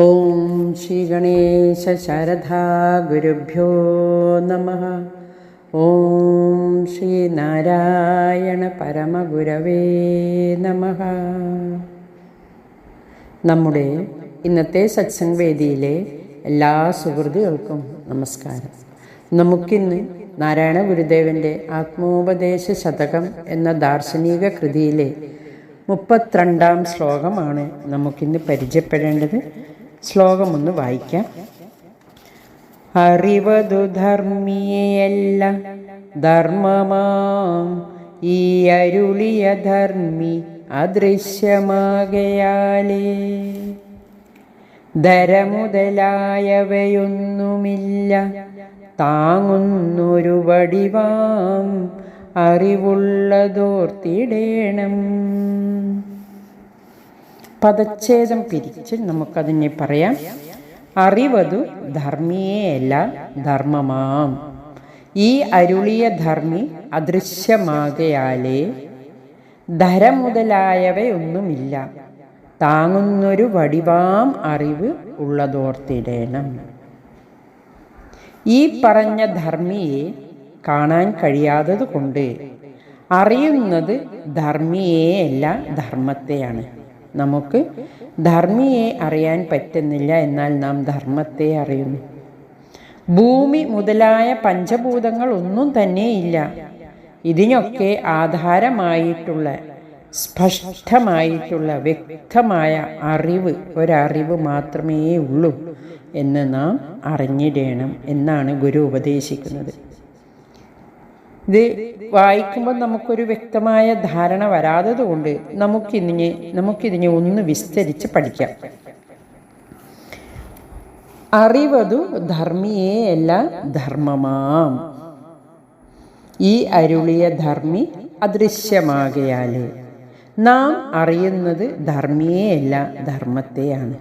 ഓം ശ്രീ ഗണേശ ശാരദാ ഗുരുഭ്യോ നമ. ഓം ശ്രീ നാരായണ പരമഗുരവേ നമ. നമ്മുടെ ഇന്നത്തെ സത്സംഗ് വേദിയിലെ എല്ലാ സുഹൃത്തുക്കൾക്കും നമസ്കാരം. നമുക്കിന്ന് നാരായണ ഗുരുദേവന്റെ ആത്മോപദേശ ശതകം എന്ന ദാർശനിക കൃതിയിലെ മുപ്പത്തിരണ്ടാം ശ്ലോകമാണ് നമുക്കിന്ന് പരിചയപ്പെടേണ്ടത്. ശ്ലോകമൊന്ന് വായിക്കാം. അറിവതു ധർമ്മിയല്ല ധർമ്മമാം. ഈ അരുളിയ ധർമ്മി അദൃശ്യമാകയാലേ. ധരമുതലായവയൊന്നുമില്ല. താങ്ങുന്നൊരു വടിവാം. അറിവുള്ളതോർത്തിടേണം. പദച്ഛേദം പിരിച്ച് നമുക്കതിനെ പറയാം. അറിവതു ധർമ്മിയേയല്ല ധർമ്മമാം. ഈ അരുളിയ ധർമ്മി അദൃശ്യമാകയാലേ ധര മുതലായവയൊന്നുമില്ല താങ്ങുന്നൊരു വടിവാം അറിവ് ഉള്ളതോർത്തിടേണം. ഈ പറഞ്ഞ ധർമ്മിയെ കാണാൻ കഴിയാത്തത് കൊണ്ട് അറിയുന്നത് ധർമ്മിയെയല്ല ധർമ്മത്തെയാണ്. നമുക്ക് ധർമ്മിയെ അറിയാൻ പറ്റുന്നില്ല എന്നാൽ നാം ധർമ്മത്തെ അറിയുന്നു. ഭൂമി മുതലായ പഞ്ചഭൂതങ്ങൾ ഒന്നും തന്നെയില്ല ഇതിനൊക്കെ ആധാരമായിട്ടുള്ള സ്പഷ്ടമായിട്ടുള്ള വ്യക്തമായ അറിവ് ഒരറിവ് മാത്രമേ ഉള്ളൂ എന്ന് നാം അറിഞ്ഞിടേണം എന്നാണ് ഗുരു ഉപദേശിക്കുന്നത്. ഇത് വായിക്കുമ്പോൾ നമുക്കൊരു വ്യക്തമായ ധാരണ വരാത്തത് കൊണ്ട് നമുക്കിതിനെ നമുക്കിതിനെ ഒന്ന് വിസ്തരിച്ച് പഠിക്കാം. അറിവതു ധർമ്മിയേ അല്ല ധർമ്മമാം. ഈ അരുളിയ ധർമ്മി അദൃശ്യമാകയാലേ. നാം അറിയുന്നത് ധർമ്മിയെയല്ല ധർമ്മത്തെയാണ്.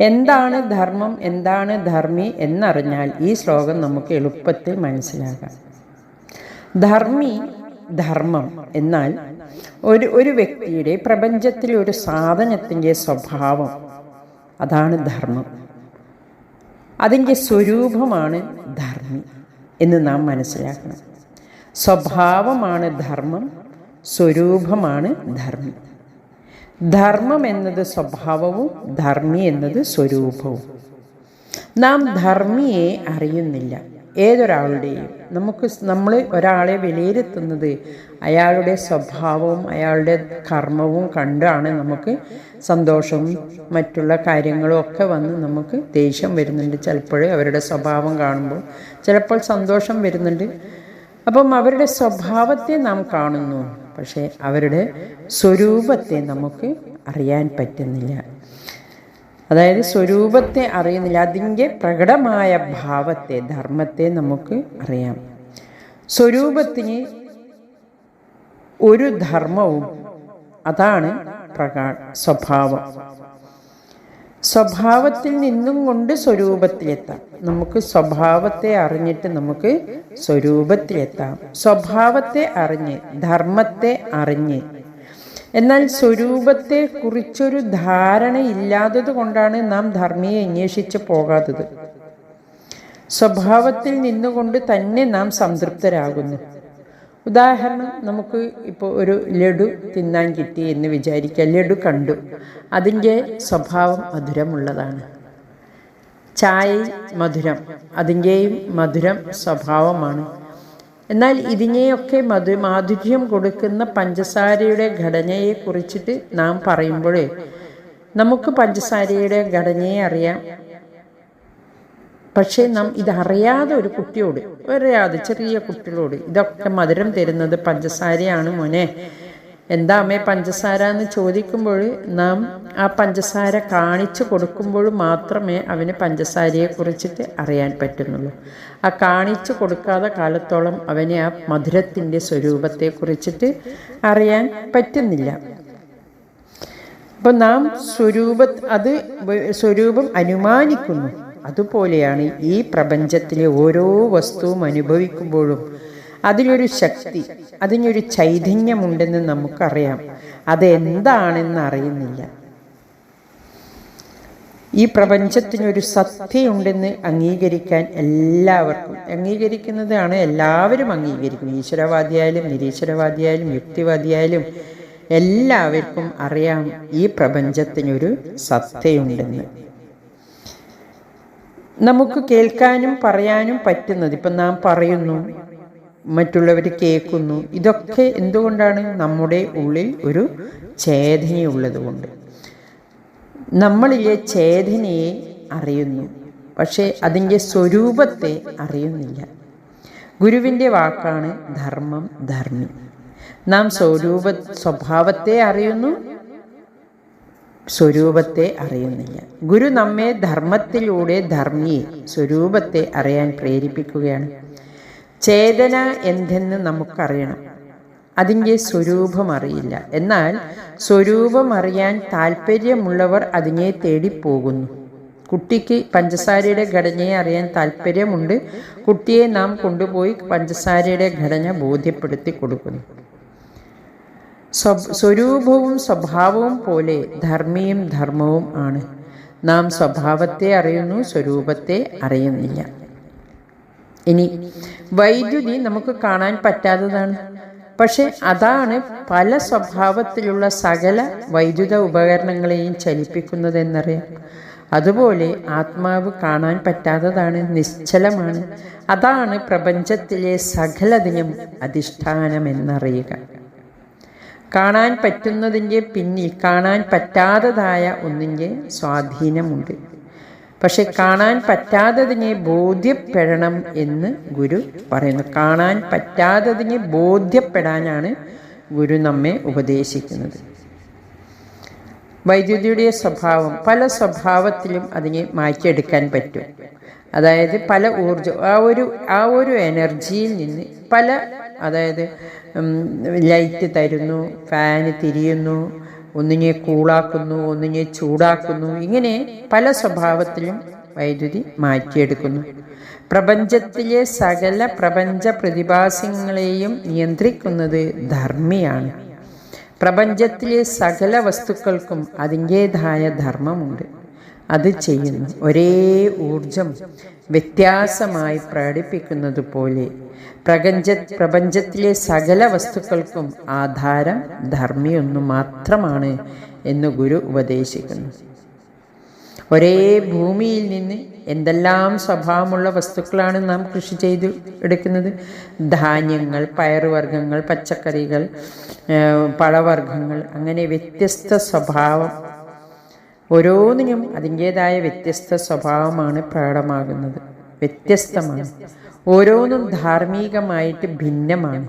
എന്താണ് ധർമ്മം എന്താണ് ധർമ്മി എന്നറിഞ്ഞാൽ ഈ ശ്ലോകം നമുക്ക് എളുപ്പത്തിൽ മനസ്സിലാക്കാം. ധർമ്മി ധർമ്മം. എന്നാൽ ഒരു ഒരു വ്യക്തിയുടെ പ്രപഞ്ചത്തിലെ ഒരു സാധനത്തിന്റെ സ്വഭാവം അതാണ് ധർമ്മം. അതിന്റെ സ്വരൂപമാണ് ധർമ്മി എന്ന് നാം മനസ്സിലാക്കണം. സ്വഭാവമാണ് ധർമ്മം സ്വരൂപമാണ് ധർമ്മി. ധർമ്മം എന്നത് സ്വഭാവവും ധർമ്മി എന്നത് സ്വരൂപവും. നാം ധർമ്മിയെ അറിയുന്നില്ല. ഏതൊരാളുടെയും നമുക്ക് നമ്മൾ ഒരാളെ വിലയിരുത്തുന്നത് അയാളുടെ സ്വഭാവവും അയാളുടെ കർമ്മവും കണ്ടാണ് നമുക്ക് സന്തോഷവും മറ്റുള്ള കാര്യങ്ങളും ഒക്കെ വന്ന് നമുക്ക് ദേഷ്യം വരുന്നുണ്ട്. ചിലപ്പോൾ അവരുടെ സ്വഭാവം കാണുമ്പോൾ ചിലപ്പോൾ സന്തോഷം വരുന്നുണ്ട്. അപ്പം അവരുടെ സ്വഭാവത്തെ നാം കാണുന്നു. പക്ഷേ അവരുടെ സ്വരൂപത്തെ നമുക്ക് അറിയാൻ പറ്റുന്നില്ല. അതായത് സ്വരൂപത്തെ അറിയുന്നില്ല. അതിന്റെ പ്രകടമായ ഭാവത്തെ ധർമ്മത്തെ നമുക്ക് അറിയാം. സ്വരൂപത്തിന് ഒരു ധർമ്മവും അതാണ് പ്രകാ സ്വഭാവം. സ്വഭാവത്തിൽ നിന്നും കൊണ്ട് സ്വരൂപത്തിലെത്താം. നമുക്ക് സ്വഭാവത്തെ അറിഞ്ഞിട്ട് നമുക്ക് സ്വരൂപത്തിലെത്താം. സ്വഭാവത്തെ അറിഞ്ഞ് ധർമ്മത്തെ അറിഞ്ഞ് എന്നാൽ സ്വരൂപത്തെ കുറിച്ചൊരു ധാരണ ഇല്ലാത്തത് കൊണ്ടാണ് നാം ധർമ്മിയെ അന്വേഷിച്ച് പോകാത്തത്. സ്വഭാവത്തിൽ നിന്നുകൊണ്ട് തന്നെ നാം സംതൃപ്തരാകുന്നു. ഉദാഹരണം നമുക്ക് ഇപ്പോൾ ഒരു ലഡു തിന്നാൻ കിട്ടി എന്ന് വിചാരിക്കുക. ലഡു കണ്ടു. അതിന്റെ സ്വഭാവം മധുരമുള്ളതാണ്. ചായ മധുരം. അതിന്റെയും മധുരം സ്വഭാവമാണ്. എന്നാൽ ഇതിനെയൊക്കെ മധു മാധുര്യം കൊടുക്കുന്ന പഞ്ചസാരയുടെ ഘടനയെ കുറിച്ചിട്ട് നാം പറയുമ്പോൾ നമുക്ക് പഞ്ചസാരയുടെ ഘടനയെ അറിയാം. പക്ഷേ നാം ഇതറിയാതെ ഒരു കുട്ടിയോട് അറിയാതെ ചെറിയ കുട്ടികളോട് ഇതൊക്കെ മധുരം തരുന്നത് പഞ്ചസാരയാണ് മോനെ. എന്താ അമ്മേ പഞ്ചസാര എന്ന് ചോദിക്കുമ്പോൾ നാം ആ പഞ്ചസാര കാണിച്ചു കൊടുക്കുമ്പോൾ മാത്രമേ അവന് പഞ്ചസാരയെ കുറിച്ചിട്ട് അറിയാൻ പറ്റുന്നുള്ളൂ. ആ കാണിച്ചു കൊടുക്കാതെ കാലത്തോളം അവനെ ആ മധുരത്തിന്റെ സ്വരൂപത്തെ കുറിച്ചിട്ട് അറിയാൻ പറ്റുന്നില്ല. അപ്പം നാം സ്വരൂപ അത് സ്വരൂപം അനുമാനിക്കുന്നു. അതുപോലെയാണ് ഈ പ്രപഞ്ചത്തിലെ ഓരോ വസ്തുവും അനുഭവിക്കുമ്പോഴും അതിലൊരു ശക്തി അതിനൊരു ചൈതന്യമുണ്ടെന്ന് നമുക്കറിയാം. അതെന്താണെന്ന് അറിയുന്നില്ല ഈ പ്രപഞ്ചത്തിനൊരു സത്യയുണ്ടെന്ന് അംഗീകരിക്കാൻ എല്ലാവർക്കും അംഗീകരിക്കുന്നതാണ് എല്ലാവരും അംഗീകരിക്കും ഈശ്വരവാദിയായാലും നിരീശ്വരവാദിയായാലും യുക്തിവാദിയായാലും എല്ലാവർക്കും അറിയാം ഈ പ്രപഞ്ചത്തിനൊരു സത്യയുണ്ടെന്ന് നമുക്ക് കേൾക്കാനും പറയാനും പറ്റുന്നത് ഇപ്പം നാം പറയുന്നു മറ്റുള്ളവർ കേൾക്കുന്നു. ഇതൊക്കെ എന്തുകൊണ്ടാണ് നമ്മുടെ ഉള്ളിൽ ഒരു ചേതനയുള്ളത് കൊണ്ട് നമ്മളിലെ ചേതനയെ അറിയുന്നു പക്ഷേ അതിന്റെ സ്വരൂപത്തെ അറിയുന്നില്ല. ഗുരുവിന്റെ വാക്കാണ് ധർമ്മം ധർമ്മി. നാം സ്വരൂപ സ്വഭാവത്തെ അറിയുന്നു സ്വരൂപത്തെ അറിയുന്നില്ല. ഗുരു നമ്മെ ധർമ്മത്തിലൂടെ ധർമ്മിയെ സ്വരൂപത്തെ അറിയാൻ പ്രേരിപ്പിക്കുകയാണ്. ചേതന എന്തെന്ന് നമുക്കറിയണം. അതിന്റെ സ്വരൂപം അറിയില്ല എന്നാൽ സ്വരൂപം അറിയാൻ താല്പര്യമുള്ളവർ അതിനെ തേടിപ്പോകുന്നു. കുട്ടിക്ക് പഞ്ചസാരയുടെ ഘടനയെ അറിയാൻ താല്പര്യമുണ്ട് കുട്ടിയെ നാം കൊണ്ടുപോയി പഞ്ചസാരയുടെ ഘടന ബോധ്യപ്പെടുത്തി കൊടുക്കുന്നു. സ്വരൂപവും സ്വഭാവവും പോലെ ധർമ്മിയും ധർമ്മവും ആണ്. നാം സ്വഭാവത്തെ അറിയുന്നു സ്വരൂപത്തെ അറിയുന്നില്ല. ഇനി വൈദ്യുതി നമുക്ക് കാണാൻ പറ്റാത്തതാണ്. പക്ഷെ അതാണ് പല സ്വഭാവത്തിലുള്ള സകല വൈദ്യുത ഉപകരണങ്ങളെയും ചലിപ്പിക്കുന്നത് എന്നറിയാം അതുപോലെ ആത്മാവ് കാണാൻ പറ്റാത്തതാണ് നിശ്ചലമാണ്. അതാണ് പ്രപഞ്ചത്തിലെ സകലതിനും അധിഷ്ഠാനമെന്നറിയുക. കാണാൻ പറ്റുന്നതിന്റെ പിന്നിൽ കാണാൻ പറ്റാത്തതായ ഒന്നിന്റെ സ്വാധീനമുണ്ട്. പക്ഷെ കാണാൻ പറ്റാത്തതിനെ ബോധ്യപ്പെടണം എന്ന് ഗുരു പറയുന്നു. കാണാൻ പറ്റാത്തതിനെ ബോധ്യപ്പെടാനാണ് ഗുരു നമ്മെ ഉപദേശിക്കുന്നത്. വൈദ്യുതിയുടെ സ്വഭാവം പല സ്വഭാവത്തിലും അതിനെ മാറ്റിയെടുക്കാൻ പറ്റും. അതായത് പല ഊർജ ആ ഒരു ആ ഒരു എനർജിയിൽ നിന്ന് പല അതായത് ലൈറ്റ് തരുന്നു ഫാന് തിരിയുന്നു ഒന്നിനെ കൂളാക്കുന്നു ഒന്നിനെ ചൂടാക്കുന്നു ഇങ്ങനെ പല സ്വഭാവത്തിലും വൈദ്യുതി മാറ്റിയെടുക്കുന്നു. പ്രപഞ്ചത്തിലെ സകല പ്രപഞ്ച പ്രതിഭാസങ്ങളെയും നിയന്ത്രിക്കുന്നത് ധർമ്മിയാണ്. പ്രപഞ്ചത്തിലെ സകല വസ്തുക്കൾക്കും അതിന്റേതായ ധർമ്മമുണ്ട്. അത് ചെയ്യുന്നു. ഒരേ ഊർജം വ്യത്യാസമായി പ്രകടിപ്പിക്കുന്നത് പോലെ പ്രപഞ്ച പ്രപഞ്ചത്തിലെ സകല വസ്തുക്കൾക്കും ആധാരം ധർമ്മിയൊന്നു മാത്രമാണ് എന്ന് ഗുരു ഉപദേശിക്കുന്നു. ഒരേ ഭൂമിയിൽ നിന്ന് എന്തെല്ലാം സ്വഭാവമുള്ള വസ്തുക്കളാണ് നാം കൃഷി ചെയ്തു എടുക്കുന്നത്? ധാന്യങ്ങൾ പയറുവർഗങ്ങൾ പച്ചക്കറികൾ പഴവർഗങ്ങൾ അങ്ങനെ വ്യത്യസ്ത സ്വഭാവം ഓരോന്നിനും അതിന്റേതായ വ്യത്യസ്ത സ്വഭാവമാണ് പ്രകടമാകുന്നത്. വ്യത്യസ്തമാണ്. ഓരോന്നും ധാർമ്മികമായിട്ട് ഭിന്നമാണ്.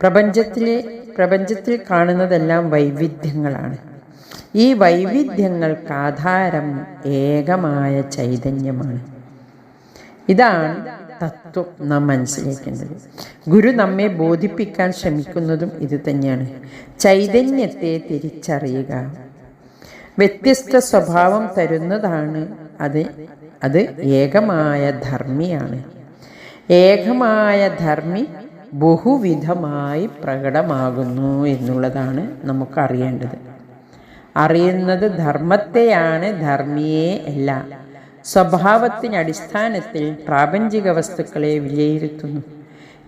പ്രപഞ്ചത്തിലെ പ്രപഞ്ചത്തിൽ കാണുന്നതെല്ലാം വൈവിധ്യങ്ങളാണ്. ഈ വൈവിധ്യങ്ങൾക്ക് ആധാരം ഏകമായ ചൈതന്യമാണ്. ഇതാണ് തത്വം നാം മനസ്സിലാക്കേണ്ടത്. ഗുരു നമ്മെ ബോധിപ്പിക്കാൻ ശ്രമിക്കുന്നതും ഇത് തന്നെയാണ്. ചൈതന്യത്തെ തിരിച്ചറിയുക. വ്യത്യസ്ത സ്വഭാവം തരുന്നതാണ്. അത് അത് ഏകമായ ധർമ്മിയാണ്. ഏകമായ ധർമ്മി ബഹുവിധമായി പ്രകടമാകുന്നു എന്നുള്ളതാണ് നമുക്കറിയേണ്ടത്. അറിയുന്നത് ധർമ്മത്തെയാണ് ധർമ്മിയെ അല്ല. സ്വഭാവത്തിന് അടിസ്ഥാനത്തിൽ പ്രാപഞ്ചിക വസ്തുക്കളെ വിലയിരുത്തുന്നു.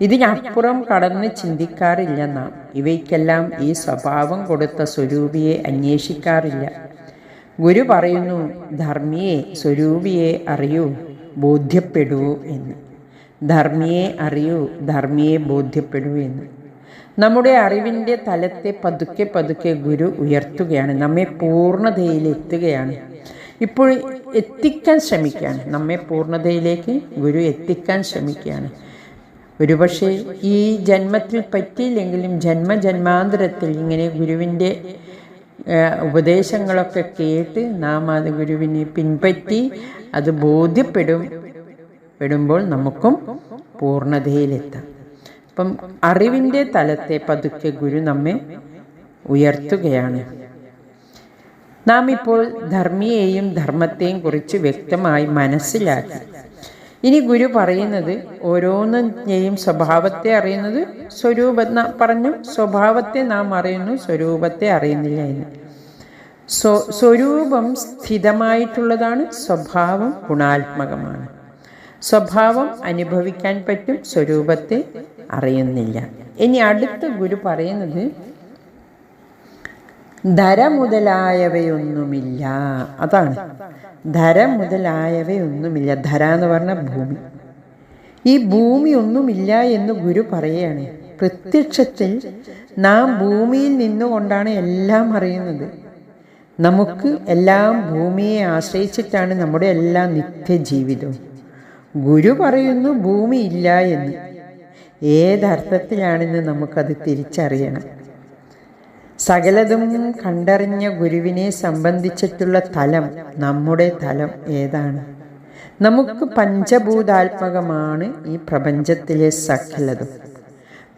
ഇതിനപ്പുറം കടന്ന് ചിന്തിക്കാറില്ല നാം. ഇവയ്ക്കെല്ലാം ഈ സ്വഭാവം കൊടുത്ത സ്വരൂപിയെ അന്വേഷിക്കാറില്ല. ഗുരു പറയുന്നു ധർമ്മിയെ സ്വരൂപിയെ അറിയൂ ബോധ്യപ്പെടൂ എന്ന്. ധർമ്മിയെ അറിയൂ ധർമ്മിയെ ബോധ്യപ്പെടൂ എന്ന്. നമ്മുടെ അറിവിന്റെ തലത്തെ പതുക്കെ പതുക്കെ ഗുരു ഉയർത്തുകയാണ് നമ്മെ പൂർണതയിലെത്തുകയാണ് ഇപ്പോൾ എത്തിക്കാൻ ശ്രമിക്കുകയാണ് നമ്മെ പൂർണതയിലേക്ക് ഗുരു എത്തിക്കാൻ ശ്രമിക്കുകയാണ്. ഒരുപക്ഷെ ഈ ജന്മത്തിൽ പറ്റിയില്ലെങ്കിലും ജന്മജന്മാന്തരത്തിൽ ഇങ്ങനെ ഗുരുവിന്റെ ഉപദേശങ്ങളൊക്കെ കേട്ട് നാം അത് ഗുരുവിനെ പിൻപറ്റി അത് ബോധ്യപ്പെടും. പെടുമ്പോൾ നമുക്കും പൂർണതയിലെത്താം. അപ്പം അറിവിന്റെ തലത്തെ പതുക്കെ ഗുരു നമ്മെ ഉയർത്തുകയാണ്. നാം ഇപ്പോൾ ധർമ്മിയെയും ധർമ്മത്തെയും കുറിച്ച് വ്യക്തമായി മനസ്സിലാക്കി. ഇനി ഗുരു പറയുന്നത് ഓരോന്നിനെയും സ്വഭാവത്തെ അറിയുന്നത് സ്വരൂപ പറഞ്ഞു സ്വഭാവത്തെ നാം അറിയുന്നു സ്വരൂപത്തെ അറിയുന്നില്ല എന്ന്. സ്വ- സ്വരൂപം സ്ഥിതമായിട്ടുള്ളതാണ് സ്വഭാവം ഗുണാത്മകമാണ്. സ്വഭാവം അനുഭവിക്കാൻ പറ്റും സ്വരൂപത്തെ അറിയുന്നില്ല. ഇനി അടുത്ത ഗുരു പറയുന്നത് ധര മുതലായവയൊന്നുമില്ല അതാണ്. ധര മുതലായവയൊന്നുമില്ല ധര എന്ന് പറഞ്ഞ ഭൂമി. ഈ ഭൂമി ഒന്നുമില്ല എന്ന് ഗുരു പറയുകയാണ് പ്രത്യക്ഷത്തിൽ നാം ഭൂമിയിൽ നിന്നുകൊണ്ടാണ് എല്ലാം അറിയുന്നത്. നമുക്ക് എല്ലാം ഭൂമിയെ ആശ്രയിച്ചിട്ടാണ് നമ്മുടെ എല്ലാ നിത്യജീവിതവും. ഗുരു പറയുന്നു ഭൂമി ഇല്ല എന്ന്. ഏതർത്ഥത്തിലാണെന്ന് നമുക്കത് തിരിച്ചറിയണം. സകലതും കണ്ടറിഞ്ഞ ഗുരുവിനെ സംബന്ധിച്ചിട്ടുള്ള തലം നമ്മുടെ തലം ഏതാണ്? നമുക്ക് പഞ്ചഭൂതാത്മകമാണ് ഈ പ്രപഞ്ചത്തിലെ സകലതും.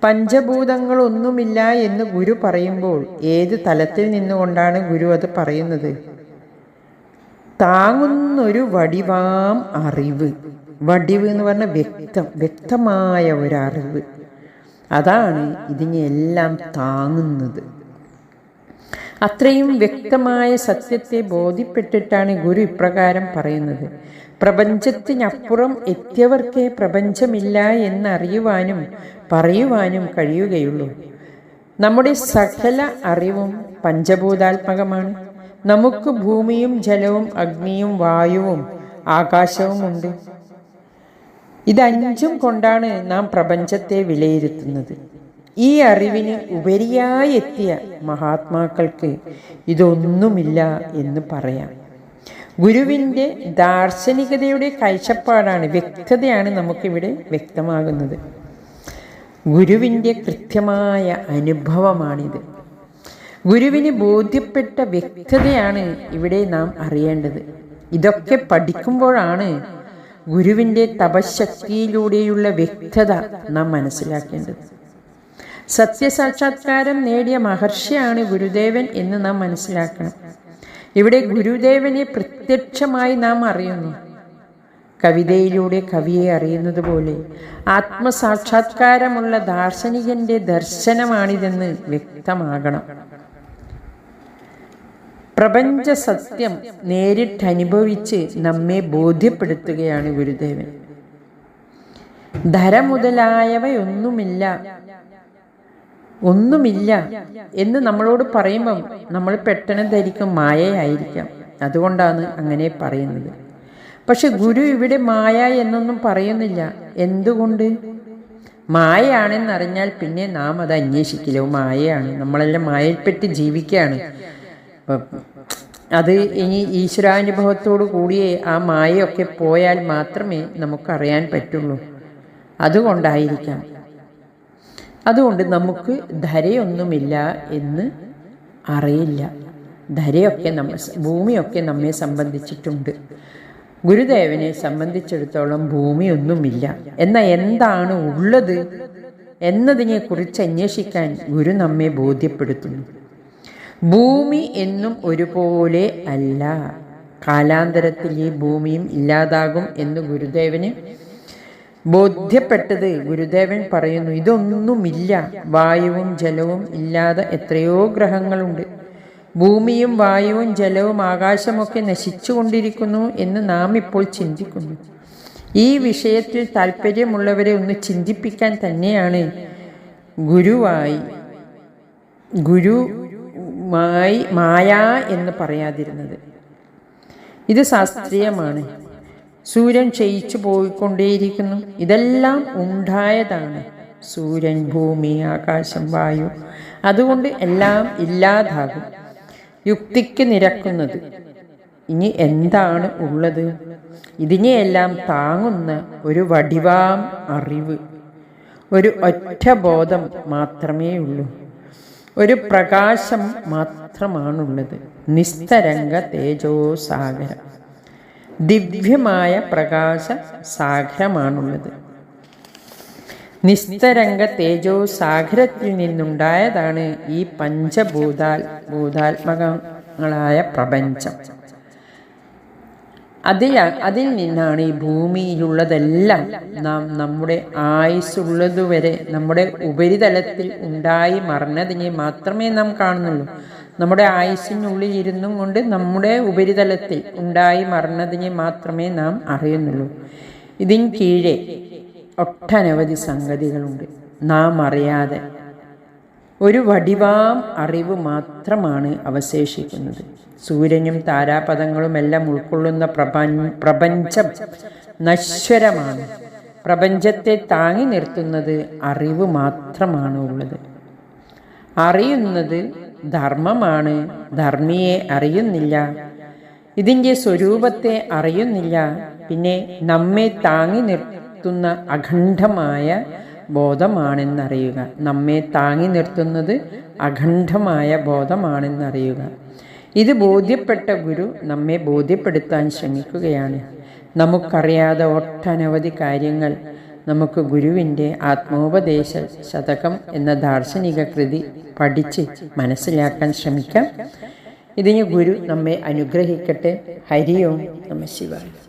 പഞ്ചഭൂതങ്ങളൊന്നുമില്ല എന്ന് ഗുരു പറയുമ്പോൾ ഏത് തലത്തിൽ നിന്നുകൊണ്ടാണ് ഗുരു അത് പറയുന്നത്? താങ്ങുന്നൊരു വടിവാം അറിവ്. വടിവ് എന്ന് പറഞ്ഞ വ്യക്തം വ്യക്തമായ ഒരറിവ് അതാണ് ഇതിനെല്ലാം താങ്ങുന്നത്. അത്രയും വ്യക്തമായ സത്യത്തെ ബോധ്യപ്പെട്ടിട്ടാണ് ഗുരു ഇപ്രകാരം പറയുന്നത്. പ്രപഞ്ചത്തിനപ്പുറം എത്തിയവർക്ക് പ്രപഞ്ചമില്ല എന്നറിയുവാനും പറയുവാനും കഴിയുകയുള്ളൂ. നമ്മുടെ സകല അറിവും പഞ്ചഭൂതാത്മകമാണ്. നമുക്ക് ഭൂമിയും ജലവും അഗ്നിയും വായുവും ആകാശവുമുണ്ട്. ഇതഞ്ചും കൊണ്ടാണ് നാം പ്രപഞ്ചത്തെ വിലയിരുത്തുന്നത്. ഈ അറിവിന് ഉപരിയായി എത്തിയ മഹാത്മാക്കൾക്ക് ഇതൊന്നുമില്ല എന്ന് പറയാം. ഗുരുവിന്റെ ദാർശനികതയുടെ കാഴ്ചപ്പാടാണ് വ്യക്തതയാണ് നമുക്കിവിടെ വ്യക്തമാകുന്നത്. ഗുരുവിന്റെ കൃത്യമായ അനുഭവമാണിത്. ഗുരുവിന് ബോധ്യപ്പെട്ട വ്യക്തതയാണ് ഇവിടെ നാം അറിയേണ്ടത്. ഇതൊക്കെ പഠിക്കുമ്പോഴാണ് ഗുരുവിന്റെ തപശക്തിയിലൂടെയുള്ള വ്യക്തത നാം മനസ്സിലാക്കേണ്ടത്. സത്യസാക്ഷാത്കാരം നേടിയ മഹർഷിയാണ് ഗുരുദേവൻ എന്ന് നാം മനസ്സിലാക്കണം. ഇവിടെ ഗുരുദേവനെ പ്രത്യക്ഷമായി നാം അറിയുന്നു. കവിതയിലൂടെ കവിയെ അറിയുന്നത് പോലെ ആത്മസാക്ഷാത്കാരമുള്ള ദാർശനികന്റെ ദർശനമാണിതെന്ന് വ്യക്തമാകണം. പ്രപഞ്ച സത്യം നേരിട്ടനുഭവിച്ച് നമ്മെ ബോധ്യപ്പെടുത്തുകയാണ് ഗുരുദേവൻ. ധര മുതലായവയൊന്നുമില്ല ഒന്നുമില്ല എന്ന് നമ്മളോട് പറയുമ്പം നമ്മൾ പെട്ടെന്ന് ധരിക്കും മായയായിരിക്കാം. അതുകൊണ്ടാണ് അങ്ങനെ പറയുന്നത്. പക്ഷെ ഗുരു ഇവിടെ മായ എന്നൊന്നും പറയുന്നില്ല. എന്തുകൊണ്ട്? മായയാണെന്നറിഞ്ഞാൽ പിന്നെ നാം അത് അന്വേഷിക്കില്ല. മായയാണ്. നമ്മളെല്ലാം മായയിൽപ്പെട്ട് ജീവിക്കുകയാണ്. അത് ഇനി ഈശ്വരാനുഭവത്തോടു കൂടിയേ ആ മായയൊക്കെ പോയാൽ മാത്രമേ നമുക്കറിയാൻ പറ്റുള്ളൂ. അതുകൊണ്ടായിരിക്കാം. അതുകൊണ്ട് നമുക്ക് ധരയൊന്നുമില്ല എന്ന് അറിയില്ല. ധരയൊക്കെ നമ്മ ഭൂമിയൊക്കെ നമ്മെ സംബന്ധിച്ചിട്ടുണ്ട്. ഗുരുദേവനെ സംബന്ധിച്ചിടത്തോളം ഭൂമിയൊന്നുമില്ല. എന്നാൽ എന്താണ് ഉള്ളത് എന്നതിനെക്കുറിച്ച് അന്വേഷിക്കാൻ ഗുരു നമ്മെ ബോധ്യപ്പെടുത്തുന്നു. ഭൂമി എന്നും ഒരുപോലെ അല്ല. കാലാന്തരത്തിൽ ഈ ഭൂമിയും ഇല്ലാതാകും എന്ന് ഗുരുദേവന് ബോധ്യപ്പെട്ടത് ഗുരുദേവൻ പറയുന്നു ഇതൊന്നുമില്ല. വായുവും ജലവും ഇല്ലാതെ എത്രയോ ഗ്രഹങ്ങളുണ്ട്. ഭൂമിയും വായുവും ജലവും ആകാശമൊക്കെ നശിച്ചുകൊണ്ടിരിക്കുന്നു എന്ന് നാം ഇപ്പോൾ ചിന്തിക്കുന്നു. ഈ വിഷയത്തിൽ താല്പര്യമുള്ളവരെ ഒന്ന് ചിന്തിപ്പിക്കാൻ തന്നെയാണ് ഗുരുവായി ഗുരുമായി മായ എന്ന് പറയാതിരുന്നത്. ഇത് ശാസ്ത്രീയമാണ്. സൂര്യൻ ക്ഷയിച്ചു പോയിക്കൊണ്ടേയിരിക്കുന്നു. ഇതെല്ലാം ഉണ്ടായതാണ്. സൂര്യൻ ഭൂമി ആകാശം വായു. അതുകൊണ്ട് എല്ലാം ഇല്ലാതാകും. യുക്തിക്ക് നിരക്കുന്നത്. ഇനി എന്താണ് ഉള്ളത്? ഇതിനെയെല്ലാം താങ്ങുന്ന ഒരു വടിവാം അറിവ്. ഒരു ഒറ്റ ബോധം മാത്രമേ ഉള്ളൂ. ഒരു പ്രകാശം മാത്രമാണുള്ളത്. നിസ്തരംഗ തേജോസാഗരം ദിവ്യമായ പ്രകാശ സാഗരമാണുള്ളത്. നിസ്തരംഗ തേജോ സാഗരത്തിൽ നിന്നുണ്ടായതാണ് ഈ പഞ്ചഭൂതാൽ ഭൂതാത്മകങ്ങളായ പ്രപഞ്ചം. അതിൽ അതിൽ നിന്നാണ് ഈ ഭൂമിയിലുള്ളതെല്ലാം നാം നമ്മുടെ ആയുസ്സുള്ളതുവരെ നമ്മുടെ ഉപരിതലത്തിൽ ഉണ്ടായി മറഞ്ഞതിനെ മാത്രമേ നാം കാണുന്നുള്ളൂ. നമ്മുടെ ആയുസ്സിനുള്ളിൽ ഇരുന്നും കൊണ്ട് നമ്മുടെ ഉപരിതലത്തിൽ ഉണ്ടായി മറന്നതിനെ മാത്രമേ നാം അറിയുന്നുള്ളൂ. ഇതിന് കീഴെ ഒട്ടനവധി സംഗതികളുണ്ട്. നാം അറിയാതെ ഒരു വടിവാം അറിവ് മാത്രമാണ് അവശേഷിക്കുന്നത്. സൂര്യനും താരാപഥങ്ങളും എല്ലാം ഉൾക്കൊള്ളുന്ന പ്രപഞ്ച പ്രപഞ്ചം നശ്വരമാണ്. പ്രപഞ്ചത്തെ താങ്ങി നിർത്തുന്നത് അറിവ് മാത്രമാണ് ഉള്ളത്. അറിയുന്നത് ധർമ്മമാണ്. ധർമ്മിയെ അറിയുന്നില്ല. ഇതിന്റെ സ്വരൂപത്തെ അറിയുന്നില്ല. പിന്നെ നമ്മെ താങ്ങി നിർത്തുന്ന അഖണ്ഡമായ ബോധമാണെന്നറിയുക. നമ്മെ താങ്ങി നിർത്തുന്നത് അഖണ്ഡമായ ബോധമാണെന്നറിയുക. ഇത് ബോധ്യപ്പെട്ട ഗുരു നമ്മെ ബോധ്യപ്പെടുത്താൻ ശ്രമിക്കുകയാണ്. നമുക്കറിയാതെ ഒട്ടനവധി കാര്യങ്ങൾ നമുക്ക് ഗുരുവിന്റെ ആത്മോപദേശ ശതകം എന്ന ദാർശനിക കൃതി പഠിച്ച് മനസ്സിലാക്കാൻ ശ്രമിക്കാം. ഇതിന് ഗുരു നമ്മെ അനുഗ്രഹിക്കട്ടെ. ഹരി ഓം നമ ശിവായ.